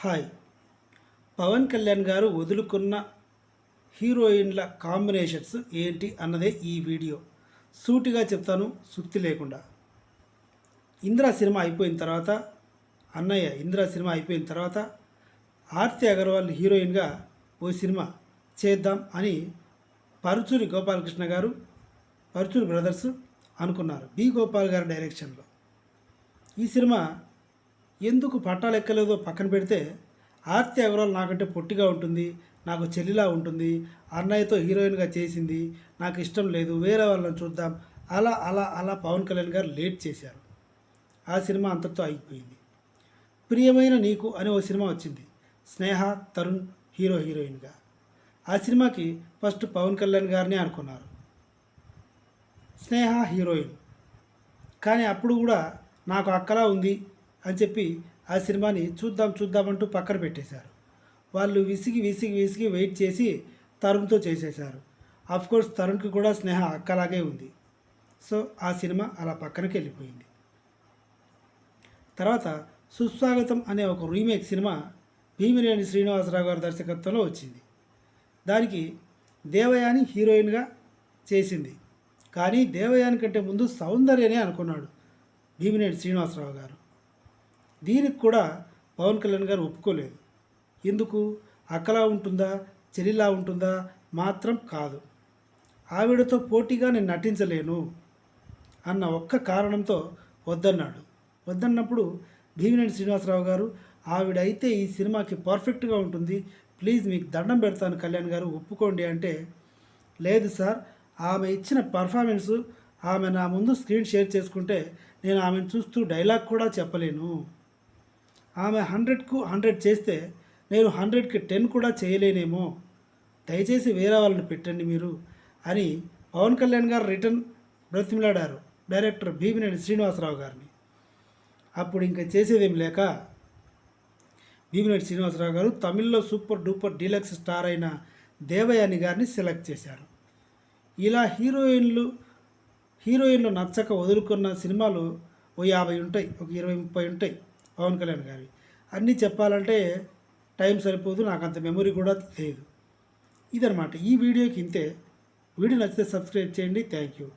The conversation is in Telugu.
హాయ్. పవన్ కళ్యాణ్ గారు వదులుకున్న హీరోయిన్ల కాంబినేషన్స్ ఏంటి అన్నదే ఈ వీడియో. సూటిగా చెప్తాను సుత్తి లేకుండా. ఇందిరా సినిమా అయిపోయిన తర్వాత అన్నయ్య ఇందిరా సినిమా అయిపోయిన తర్వాత ఆర్తి అగర్వాల్ హీరోయిన్గా ఓ సినిమా చేద్దాం అని పరుచూరి గోపాలకృష్ణ గారు పరుచూరి బ్రదర్స్ అనుకున్నారు. బి గోపాల్ గారి డైరెక్షన్లో. ఈ సినిమా ఎందుకు పట్టాలెక్కలేదో పక్కన పెడితే ఆర్తి అగర్వాల్ నాకంటే పొట్టిగా ఉంటుంది నాకు చెల్లిలా ఉంటుంది అన్నయ్యతో హీరోయిన్గా చేసింది నాకు ఇష్టం లేదు వేరే వాళ్ళని చూద్దాం అలా అలా అలా పవన్ కళ్యాణ్ గారు లేట్ చేశారు. ఆ సినిమా అంతటితో అయిపోయింది ప్రియమైన నీకు అనే ఓ సినిమా వచ్చింది స్నేహ తరుణ్ హీరో హీరోయిన్గా. ఆ సినిమాకి ఫస్ట్ పవన్ కళ్యాణ్ గారిని అనుకున్నారు. స్నేహ హీరోయిన్. కానీ అప్పుడు కూడా నాకు అక్కలా ఉంది అని చెప్పి ఆ సినిమాని చూద్దాం చూద్దామంటూ పక్కన పెట్టేశారు. వాళ్ళు విసిగి విసిగి విసిగి వెయిట్ చేసి తరుణ్తో చేసేశారు. కోర్స్ తరుణ్కి కూడా స్నేహ అక్కలాగే ఉంది. సో ఆ సినిమా అలా పక్కనకి వెళ్ళిపోయింది. తర్వాత సుస్వాగతం అనే ఒక రీమేక్ సినిమా భీమినేని శ్రీనివాసరావు గారి దర్శకత్వంలో వచ్చింది. దానికి దేవయాని హీరోయిన్గా చేసింది. కానీ దేవయాని కంటే ముందు సౌందర్యనే అనుకున్నాడు భీమినేని శ్రీనివాసరావు గారు. దీనికి కూడా పవన్ కళ్యాణ్ గారు ఒప్పుకోలేదు. ఎందుకు? అక్కలా ఉంటుందా? చెల్లిలా ఉంటుందా? మాత్రం కాదు. ఆవిడతో పోటీగా నేను నటించలేను అన్న ఒక్క కారణంతో వద్దన్నాడు. వద్దన్నప్పుడు భీమినేని శ్రీనివాసరావు గారు ఆవిడ అయితే ఈ సినిమాకి పర్ఫెక్ట్గా ఉంటుంది. ప్లీజ్ మీకు దండం పెడతాను కళ్యాణ్ గారు ఒప్పుకోండి అంటే లేదు సార్ ఆమె ఇచ్చిన పర్ఫార్మెన్సు ఆమె నా ముందు స్క్రీన్ షేర్ చేసుకుంటే నేను ఆమెను చూస్తూ డైలాగ్ కూడా చెప్పలేను. ఆమె హండ్రెడ్కు హండ్రెడ్ చేస్తే నేను హండ్రెడ్కి టెన్ కూడా చేయలేనేమో. దయచేసి వేరే వాళ్ళని పెట్టండి మీరు అని పవన్ కళ్యాణ్ గారు రిటర్న్ బ్రతిమిలాడారు డైరెక్టర్ భీమినేని శ్రీనివాసరావు గారిని. అప్పుడు ఇంకా చేసేదేం లేక భీమినేని శ్రీనివాసరావు గారు తమిళ్ళో సూపర్ డూపర్ డీలక్స్ స్టార్ అయిన దేవయాని గారిని సెలెక్ట్ చేశారు. ఇలా హీరోయిన్లు హీరోయిన్లు నచ్చక వదులుకున్న సినిమాలు ఓ యాభై ఉంటాయి ఒక ఇరవై ముప్పై ఉంటాయి. పవన్ కళ్యాణ్ గారి. అన్నీ చెప్పాలంటే టైం సరిపోదు నాకు అంత మెమొరీ కూడా లేదు. ఇదనమాట ఈ వీడియోకి ఇంతే. వీడియో నచ్చితే సబ్స్క్రైబ్ చేయండి. Thank you.